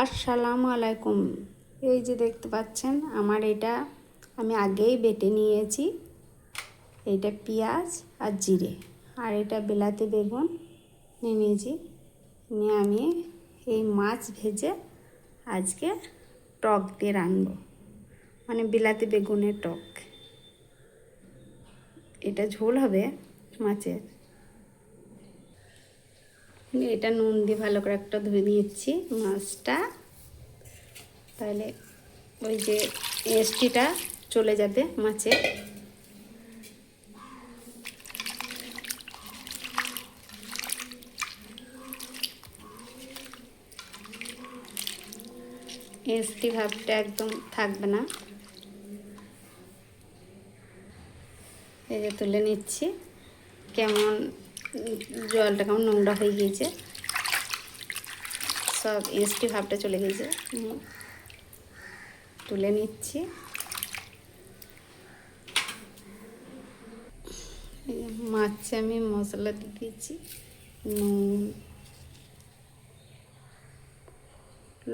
আসসালামু আলাইকুম। এই যে দেখতে পাচ্ছেন, আমার এটা আমি আগেই বেটে নিয়েছি। এটা পেঁয়াজ আর জিরে। আর এটা বেলাতে বেগুন নিয়ে নিয়েছি। নিয়ে আমি এই মাছ ভেজে আজকে টক দিয়ে রানবো মানে বিলাতি বেগুনের টক। এটা ঝোল হবে মাছের। এটা নুন দিয়ে ভালো করে একটা ধুয়ে নিচ্ছি মাছটা। তাহলে ওই যে এসটিটা চলে যাবে মাছের এসটি ভাবটা একদম থাকবে না। এই যে তুলে নিচ্ছি। কেমন জলটা কেমন নোংরা হয়ে গিয়েছে। সব এসটি ভাবটা চলে গেছে তুলে নিচ্ছি। মাছে আমি মশলা দিয়ে দিয়েছি, নুন,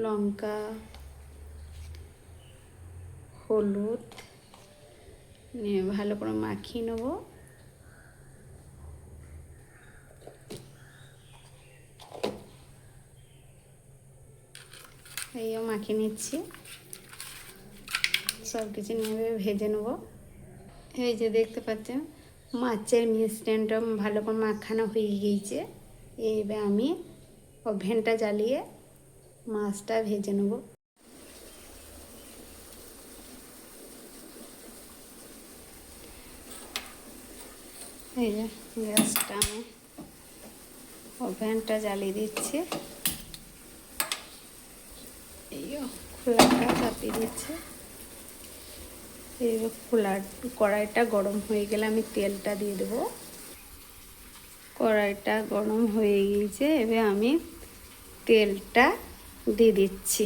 লঙ্কা, হলুদ, নিয়ে ভালো করে মাখিয়ে নেব। এইও মাখিয়ে নিচ্ছি। সব কিছু নেবে ভেজে নেব। এই যে দেখতে পাচ্ছেন, মাছের মিশ্রণটা ভালো করে মাখানো হয়ে গিয়েছে। এইবার আমি ওভেনটা জ্বালিয়ে মাছটা ভেজে নেব। এই যে গ্যাসটা আমি ওভেনটা জ্বালিয়ে দিচ্ছি। এইও খোলাটা চাপিয়ে দিচ্ছে এই খোলা, কড়াইটা গরম হয়ে গেলে আমি তেলটা দিয়ে দেবো। কড়াইটা গরম হয়ে গিয়েছে, এবার আমি তেলটা দিয়ে দিচ্ছি।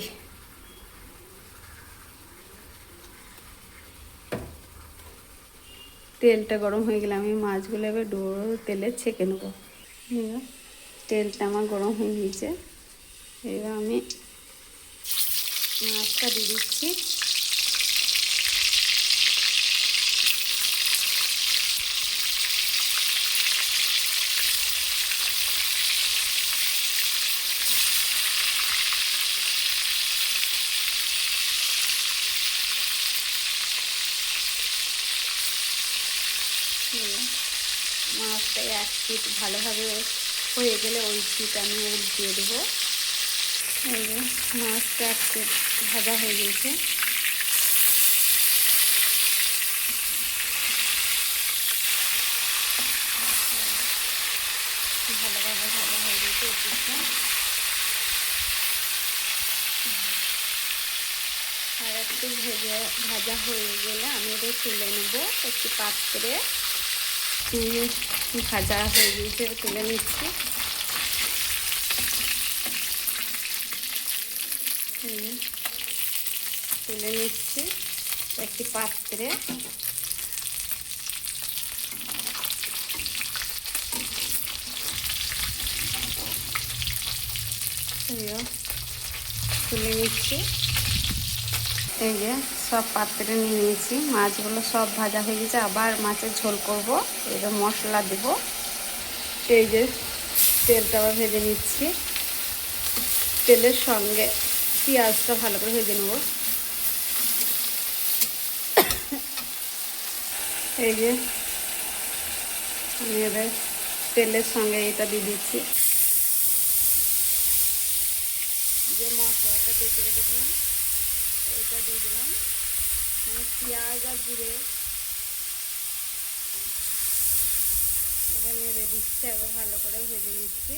তেলটা গরম হয়ে গেলে আমি মাছগুলো এবার ডোর তেলে ছেঁকে নেব। তেলটা আমার গরম হয়ে গিয়েছে, এবার আমি মাছটা দিয়ে দিচ্ছি। মাছটা এক পিট ভালোভাবে হয়ে গেলে ওই পিট আমি উল্টিয়ে দেবো। এই মাছটা একটু ভাজা হয়ে গেছে। ভালোভাবে ভাজা হয়ে গেছে পিঠটা। আর একটু ভেজে ভাজা হয়ে গেলে আমি এটা তুলে নেব একটি পাত্রে। ভাজা হয়ে গিয়েছে তুলে নিচ্ছি। তুলে নিচ্ছি একটি পাত্রে। তুলে নিচ্ছি। এই যে, সব পাত্রে নিয়ে নিয়েছি। মাছগুলো সব ভাজা হয়ে গেছে। আবার মাছের ঝোল করব। এই যে মশলা দেব। এই যে তেলটা আবার ভেজে নিচ্ছি। তেলের সঙ্গে পেঁয়াজটা ভালো করে ভেজে নেব। এই যে আমি এবার তেলের সঙ্গে এটা দিয়ে দিচ্ছি। যে মশলাটা বেঁচে রেখেছিলাম, এটা দিয়ে দিলাম। মানে পেঁয়াজ আর জিরে। এবার নেড়ে দিচ্ছি, আবার ভালো করে ভেজে নিচ্ছি।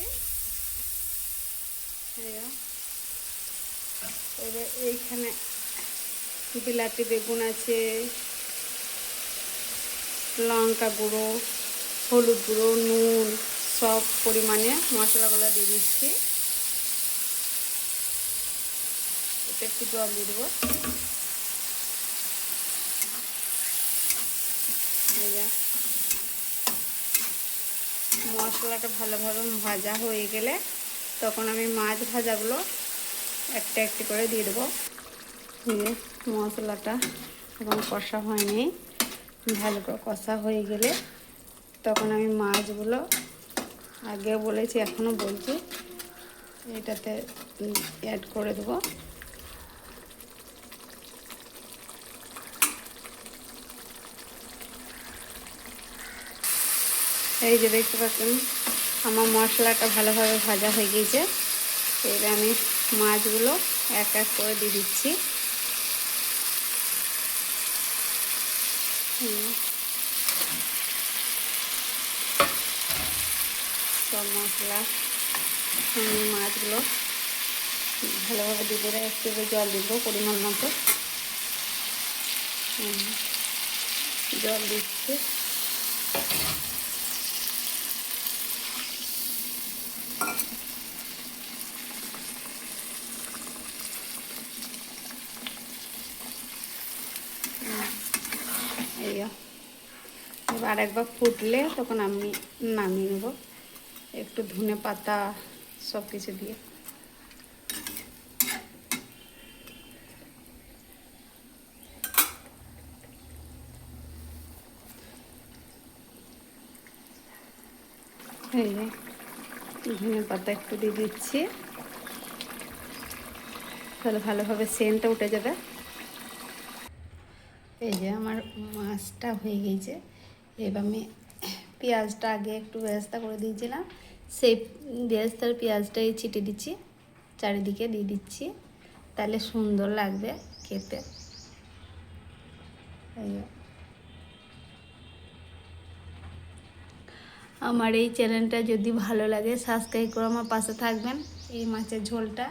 এবার এইখানে বিলাতি বেগুন আছে, লঙ্কা গুঁড়ো, হলুদ গুঁড়ো, নুন, সব পরিমাণে মশলাগুলো দিয়ে দিচ্ছি। এটা একটু জল দিয়ে দেবো। মশলাটা ভালোভাবে ভাজা হয়ে গেলে তখন আমি মাছ ভাজাগুলো একটা একটি করে দিয়ে দেবো। দিয়ে মশলাটা এখন কষা হয়নি। ভালো করে কষা হয়ে গেলে তখন আমি মাছগুলো আগে বলেছি এখনও বলছি। এটাতে অ্যাড করে দেবো। এই যে দেখতে পাচ্ছেন, আমার মশলাটা ভালোভাবে ভাজা হয়ে গিয়েছে। এবার আমি মাছগুলো এক এক করে দিয়ে দিচ্ছি। সব মশলা মাছগুলো ভালোভাবে দেবে একটু জল দিব পরিমাণ মতো। জল দিচ্ছি এই যো। এবার একবার ফুটলে তখন আমি নামিয়ে নেব। একটু ধনে পাতা সব কিছু দিয়ে। এই ধনে পাতা একটু দিয়ে দিচ্ছি। তাহলে ভালোভাবে সেন্টটা উঠে যাবে। এই যে আমার মাছটা হয়ে গেছে। এবার আমি পেঁয়াজটা আগে একটু ব্যবস্থা করে দিয়েছিলাম। সেই বেরেস্তার পেঁয়াজটাই ছিটে দিচ্ছি, চারিদিকে দিয়ে দিচ্ছি। তাহলে সুন্দর লাগবে খেতে। আমার এই চ্যানেলটা যদি ভালো লাগে সাবস্ক্রাইব করে আমার পাশে থাকবেন। এই মাছের ঝোলটা।